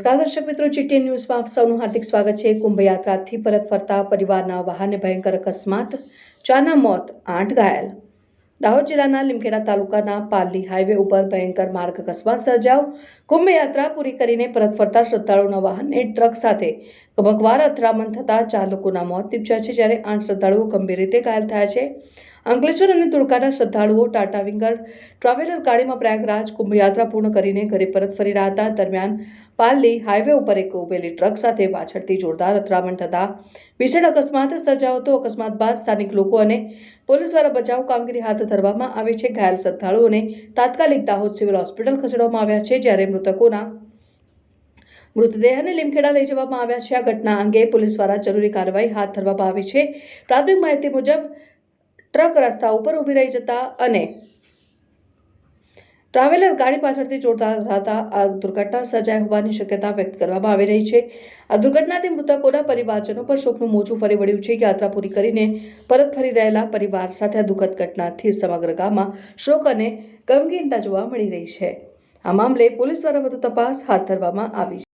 નમસ્કાર દર્શક મિત્રો જીટીએન ન્યૂઝમાં આપ સૌનું હાર્દિક સ્વાગત છે. કુંભ યાત્રાથી પરત ફરતા પરિવારના વાહને ભયંકર અકસ્માત ચારના મોત, આઠ ઘાયલ. દાહોદ જિલ્લાના લીમખેડા તાલુકાના પાલી હાઈવે ઉપર ભયંકર માર્ગ અકસ્માત સર્જાયો. કુંભ યાત્રા પૂરી કરીને પરત ફરતા શ્રદ્ધાળુઓના વાહનને ટ્રક સાથે કમકવાર અથડામણ થતાં ચાર લોકોના મોત નીપજ્યા છે, જ્યારે આઠ શ્રદ્ધાળુઓ ગંભીર રીતે ઘાયલ થયા છે. અંકલેશ્વર અને ધોળકાના શ્રદ્ધાળુઓ ટાટા વિંગર ટ્રાવેલર ગાડીમાં પ્રયાગરાજ કુંભ યાત્રા પૂર્ણ કરીને ઘરે પરત ફરી રહ્યા હતા. દરમિયાન પાલડી હાઈવે ઉપર એક ઉભેલી ટ્રક સાથે પાછળથી જોરદાર અથડામણ થતા ભીષણ અકસ્માત સર્જાયો હતો. અકસ્માત બાદ સ્થાનિક લોકો અને પોલીસ દ્વારા બચાવ કામગીરી હાથ ધરવામાં આવી છે. ઘાયલ શ્રદ્ધાળુઓને તાત્કાલિક દાહોદ સિવિલ હોસ્પિટલ ખસેડવામાં આવ્યા છે, જ્યારે મૃતકોના મૃતદેહને લીમખેડા લઈ જવામાં આવ્યા છે. આ ઘટના અંગે પોલીસ દ્વારા જરૂરી કાર્યવાહી હાથ ધરવામાં આવી છે. પ્રાથમિક માહિતી મુજબ ટ્રક રસ્તા ઉપર ઊભી રહી જતા અને ટ્રાવેલર ગાડી પાછળથી જોડતા ધરાતા આ દુર્ઘટના સર્જાઈ હોવાની શક્યતા વ્યક્ત કરવામાં આવી રહી છે. આ દુર્ઘટનાથી મૃતકોના પરિવારજનો પર શોકનું મોજું ફરી વળ્યું છે. યાત્રા પૂરી કરીને પરત ફરી રહેલા પરિવાર સાથે આ દુઃખદ ઘટનાથી સમગ્ર ગામમાં શોક અને ગમગીનતા જોવા મળી રહી છે. આ મામલે પોલીસ દ્વારા વધુ તપાસ હાથ ધરવામાં આવી છે